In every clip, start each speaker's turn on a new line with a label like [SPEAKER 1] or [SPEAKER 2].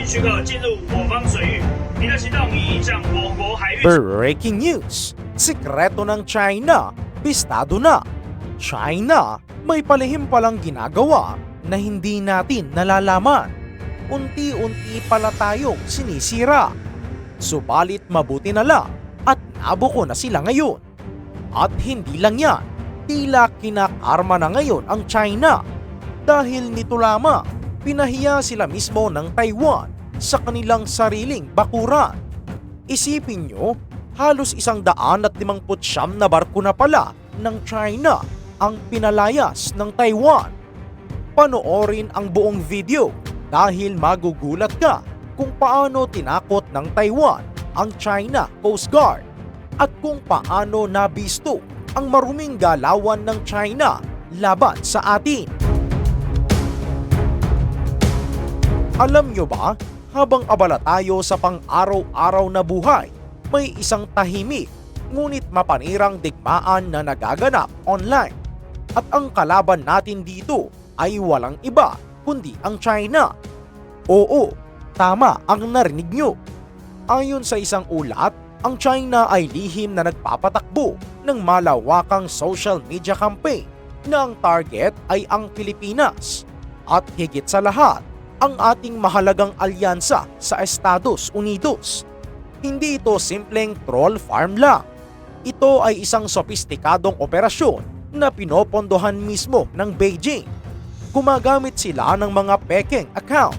[SPEAKER 1] 经许可进入我方水域，您的行动已影响我国海域。
[SPEAKER 2] Breaking news! Sikreto ng China, bistado na. China, may palihim palang ginagawa na hindi natin nalalaman. Unti-unti pala tayong sinisira. Subalit mabuti na lang at nabuko na sila ngayon. At hindi lang yan, tila kinakarma na ngayon ang China. Dahil nito lamang, pinahiya sila mismo ng Taiwan sa kanilang sariling bakuran. Isipin nyo, halos isang daan at limangput siyam na barko na pala ng China ang pinalayas ng Taiwan. Panoorin ang buong video dahil magugulat ka kung paano tinakot ng Taiwan ang China Coast Guard at kung paano nabisto ang maruming galawan ng China laban sa atin. Alam nyo ba, habang abala tayo sa pang-araw-araw na buhay, may isang tahimik ngunit mapanirang digmaan na nagaganap online. At ang kalaban natin dito ay walang iba kundi ang China. Oo, tama ang narinig nyo. Ayon sa isang ulat, ang China ay lihim na nagpapatakbo ng malawakang social media campaign na ang target ay ang Pilipinas. At higit sa lahat, ang ating mahalagang alyansa sa Estados Unidos. Hindi ito simpleng troll farm lang. Ito ay isang sopistikadong operasyon na pinopondohan mismo ng Beijing. Gumagamit sila ng mga peking account,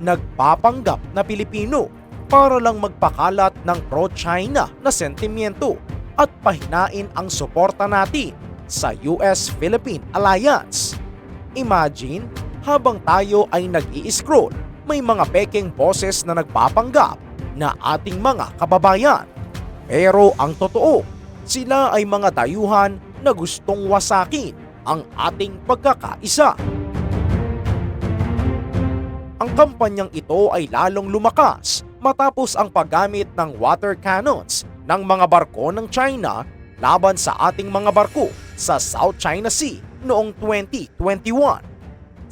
[SPEAKER 2] nagpapanggap na Pilipino para lang magpakalat ng pro-China na sentimiento at pahinain ang suporta natin sa US-Philippine Alliance. Imagine, habang tayo ay nag-i-scroll, may mga peking boses na nagpapanggap na ating mga kababayan. Pero ang totoo, sila ay mga dayuhan na gustong wasakin ang ating pagkakaisa. Ang kampanyang ito ay lalong lumakas matapos ang paggamit ng water cannons ng mga barko ng China laban sa ating mga barko sa South China Sea noong 2021.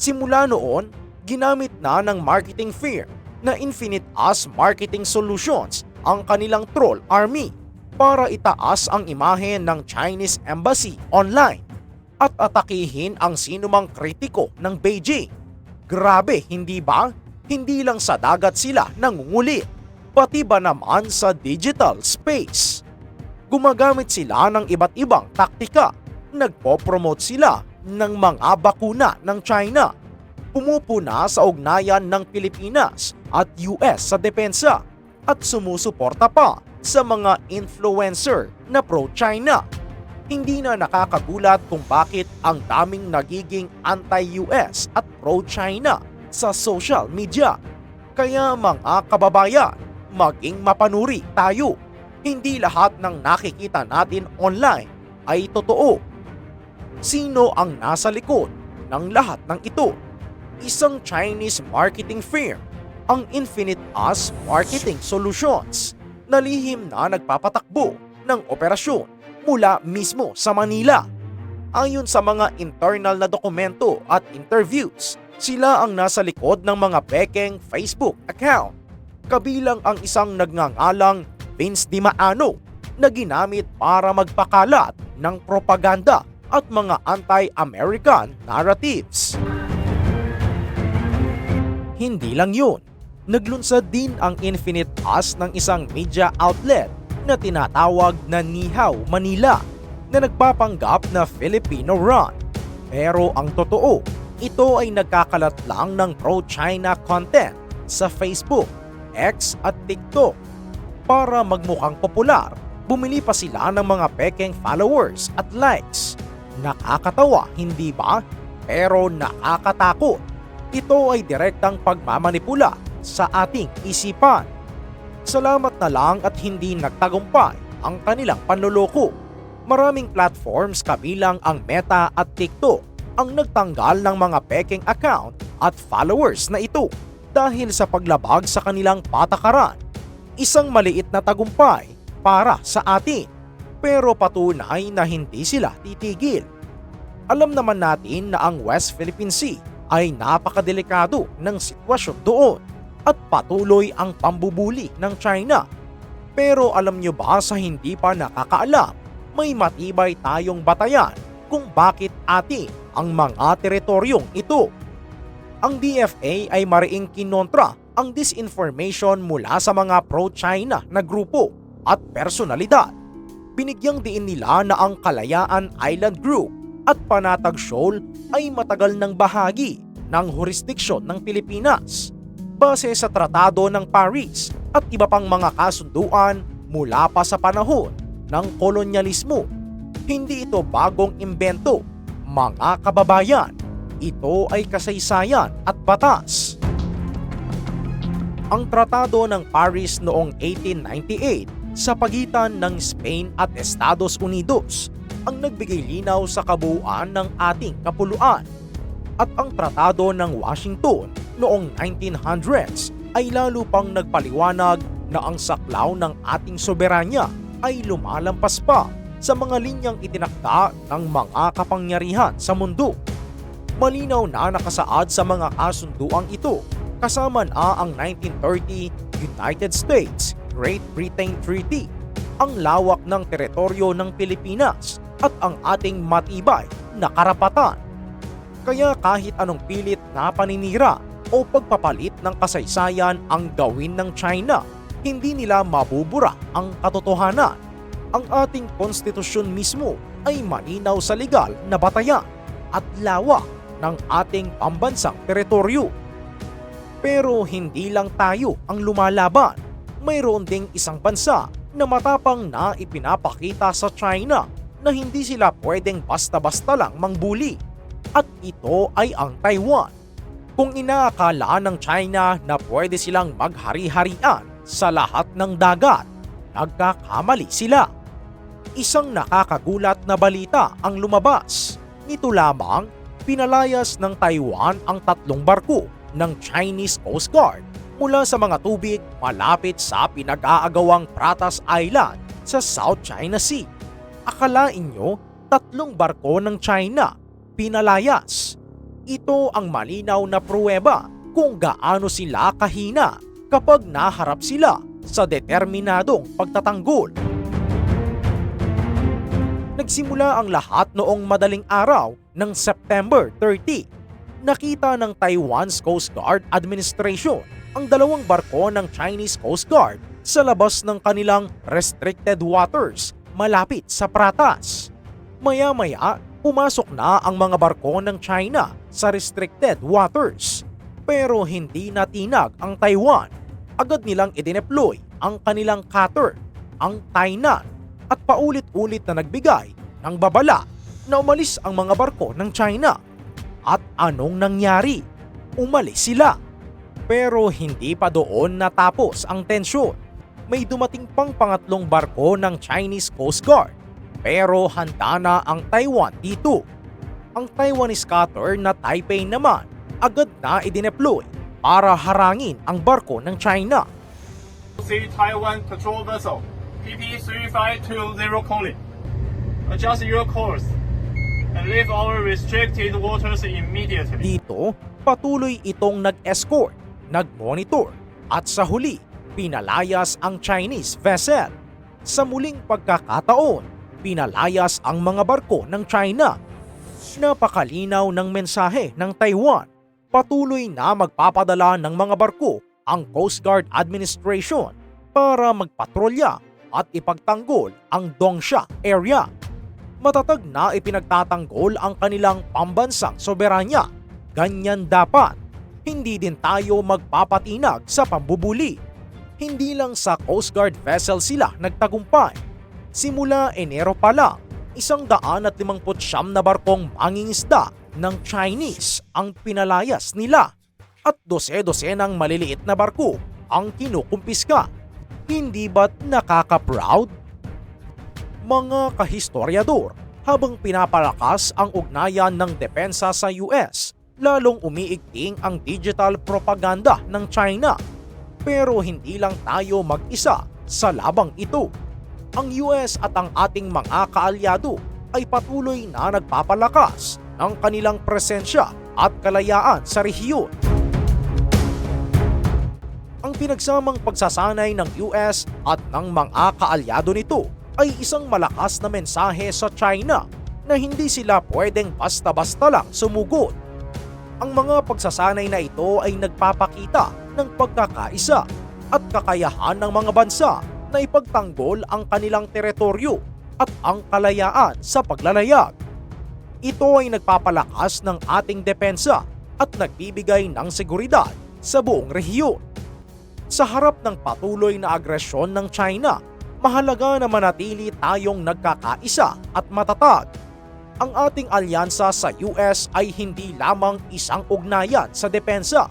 [SPEAKER 2] Simula noon, ginamit na ng marketing firm na Infinite Us Marketing Solutions ang kanilang troll army para itaas ang imahe ng Chinese Embassy online at atakihin ang sinumang kritiko ng Beijing. Grabe, hindi ba? Hindi lang sa dagat sila nangungulit, pati ba naman sa digital space. Gumagamit sila ng iba't ibang taktika. Nagpo-promote sila ng mga bakuna ng China. Pumupuna sa ugnayan ng Pilipinas at US sa depensa at sumusuporta pa sa mga influencer na pro-China. Hindi na nakakagulat kung bakit ang daming nagiging anti-US at pro-China sa social media. Kaya mga kababayan, maging mapanuri tayo. Hindi lahat ng nakikita natin online ay totoo. Sino ang nasa likod ng lahat ng ito? Isang Chinese marketing firm, ang Infinite Us Marketing Solutions, na lihim na nagpapatakbo ng operasyon mula mismo sa Manila. Ayon sa mga internal na dokumento at interviews, sila ang nasa likod ng mga pekeng Facebook account. Kabilang ang isang nagngangalang Vince Di Maano na ginamit para magpakalat ng propaganda at mga anti-American narratives. Hindi lang yun, naglunsad din ang Infinite Us ng isang media outlet na tinatawag na Nihaw Manila na nagpapanggap na Filipino run. Pero ang totoo, ito ay nagkakalat lang ng pro-China content sa Facebook, X at TikTok. Para magmukhang popular, bumili pa sila ng mga pekeng followers at likes. Nakakatawa, hindi ba? Pero nakakatakot. Ito ay direktang pagmamanipula sa ating isipan. Salamat na lang at hindi nagtagumpay ang kanilang panloloko. Maraming platforms kabilang ang Meta at TikTok ang nagtanggal ng mga peking account at followers na ito dahil sa paglabag sa kanilang patakaran. Isang maliit na tagumpay para sa atin pero patunay na hindi sila titigil. Alam naman natin na ang West Philippine Sea ay napakadelikado ng sitwasyon doon. at patuloy ang pambubuli ng China. Pero alam nyo ba sa hindi pa nakakaalam, may matibay tayong batayan kung bakit atin ang mga teritoryong ito. Ang DFA ay mariing kinontra ang disinformation mula sa mga pro-China na grupo at personalidad. Binigyang diin nila na ang Kalayaan Island Group at Panatag Shoal ay matagal ng bahagi ng jurisdiksyon ng Pilipinas base sa Tratado ng Paris at iba pang mga kasunduan mula pa sa panahon ng kolonyalismo. Hindi ito bagong imbento, mga kababayan. Ito ay kasaysayan at batas. Ang Tratado ng Paris noong 1898 sa pagitan ng Spain at Estados Unidos ang nagbigay linaw sa kabuuan ng ating kapuluan. At ang Tratado ng Washington noong 1900s ay lalo pang nagpaliwanag na ang saklaw ng ating soberanya ay lumalampas pa sa mga linyang itinakda ng mga kapangyarihan sa mundo. Malinaw na nakasaad sa mga kasunduang ito kasama na ang 1930 United States Great Britain Treaty, ang lawak ng teritoryo ng Pilipinas at ang ating matibay na karapatan. Kaya kahit anong pilit na paninira o pagpapalit ng kasaysayan ang gawin ng China, hindi nila mabubura ang katotohanan. Ang ating konstitusyon mismo ay malinaw sa legal na batayan at lawak ng ating pambansang teritoryo. Pero hindi lang tayo ang lumalaban. Mayroon ding isang bansa na matapang na ipinapakita sa China na hindi sila pwedeng basta-basta lang mangbuli. At ito ay ang Taiwan. Kung inaakala ng China na pwede silang maghari-harian sa lahat ng dagat, nagkakamali sila. Isang nakakagulat na balita ang lumabas. Nito lamang, pinalayas ng Taiwan ang tatlong barko ng Chinese Coast Guard mula sa mga tubig malapit sa pinag-aagawang Pratas Island sa South China Sea. Akalain nyo, tatlong barko ng China pinalayas. Ito ang malinaw na pruweba kung gaano sila kahina kapag naharap sila sa determinadong pagtatanggol. Nagsimula ang lahat noong madaling araw ng September 30 nakita ng Taiwan's Coast Guard Administration ang dalawang barko ng Chinese Coast Guard sa labas ng kanilang restricted waters malapit sa Pratas. Maya-maya, pumasok na ang mga barko ng China sa restricted waters. Pero hindi natinag ang Taiwan. Agad nilang idineploy ang kanilang cutter, ang Tainan, at paulit-ulit na nagbigay ng babala na umalis ang mga barko ng China at anong nangyari? Umalis sila. Pero hindi pa doon natapos ang tensyon. May dumating pang pangatlong barko ng Chinese Coast Guard. Pero handa na ang Taiwan dito. Ang Taiwanese cutter na Taipei naman agad na idineploy para harangin ang barko ng China.
[SPEAKER 3] See Taiwan patrol vessel PP 3520 calling. Adjust your course and leave our restricted waters immediately.
[SPEAKER 2] Dito, patuloy itong nag-escort, nag-monitor at sa huli, pinalayas ang Chinese vessel. Sa muling pagkakataon, pinalayas ang mga barko ng China. Napakalinaw ng mensahe ng Taiwan. Patuloy na magpapadala ng mga barko ang Coast Guard Administration para magpatrolya at ipagtanggol ang Dongsha area matatag na ipinagtatanggol ang kanilang pambansang soberanya. Ganyan dapat. Hindi din tayo magpapatinag sa pambubuli. Hindi lang sa Coast Guard vessel sila nagtagumpay. Simula Enero pa lang, isang daan at limangput siyam na barkong mangingisda ng Chinese ang pinalayas nila at dose-dosenang maliliit na barko ang kinukumpiska. Hindi ba't nakaka-proud? mga kahistoryador habang pinapalakas ang ugnayan ng depensa sa US, lalong umiigting ang digital propaganda ng China. Pero hindi lang tayo mag-isa sa labang ito. Ang US at ang ating mga kaalyado ay patuloy na nagpapalakas ng kanilang presensya at kalayaan sa rehiyon. pinagsamang pagsasanay ng US at ng mga kaalyado nito ay isang malakas na mensahe sa China na hindi sila pwedeng basta-basta lang sumugod. Ang mga pagsasanay na ito ay nagpapakita ng pagkakaisa at kakayahan ng mga bansa na ipagtanggol ang kanilang teritoryo at ang kalayaan sa paglalayag. Ito ay nagpapalakas ng ating depensa at nagbibigay ng seguridad sa buong rehiyon. Sa harap ng patuloy na agresyon ng China, mahalaga na manatili tayong nagkakaisa at matatag. Ang ating alyansa sa US ay hindi lamang isang ugnayan sa depensa,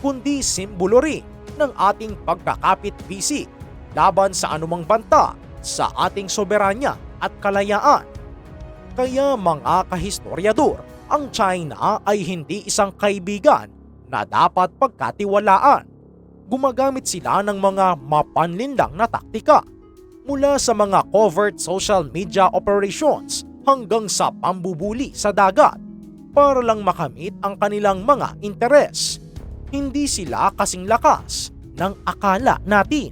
[SPEAKER 2] kundi simbolo rin ng ating pagkakapit-bisik laban sa anumang banta sa ating soberanya at kalayaan. Kaya mga kahistoryador, ang China ay hindi isang kaibigan na dapat pagkatiwalaan. Gumagamit sila ng mga mapanlinlang na taktika mula sa mga covert social media operations hanggang sa pambubuli sa dagat para lang makamit ang kanilang mga interes. Hindi sila kasing lakas ng akala natin.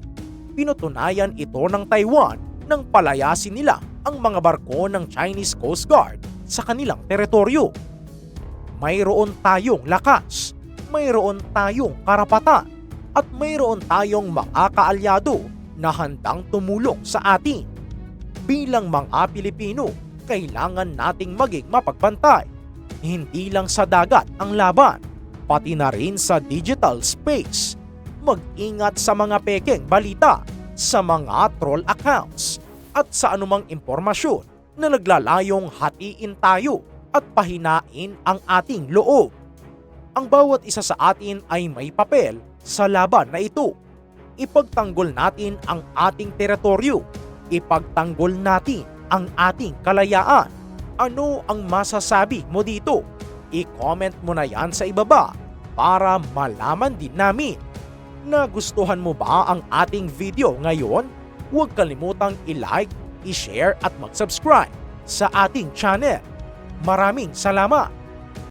[SPEAKER 2] Pinutunayan ito ng Taiwan nang palayasin nila ang mga barko ng Chinese Coast Guard sa kanilang teritoryo. Mayroon tayong lakas, mayroon tayong karapatan, at mayroon tayong mga kaalyado na handang tumulong sa atin. Bilang mga Pilipino, kailangan nating maging mapagbantay. Hindi lang sa dagat ang laban, pati na rin sa digital space. Mag-ingat sa mga pekeng balita, sa mga troll accounts, at sa anumang impormasyon na naglalayong hatiin tayo at pahinain ang ating loob. Ang bawat isa sa atin ay may papel sa laban na ito. Ipagtanggol natin ang ating teritoryo. Ipagtanggol natin ang ating kalayaan. Ano ang masasabi mo dito? I-comment mo na yan sa ibaba para malaman din namin. Nagustuhan mo ba ang ating video ngayon? Huwag kalimutang i-like, i-share at mag-subscribe sa ating channel. Maraming salamat!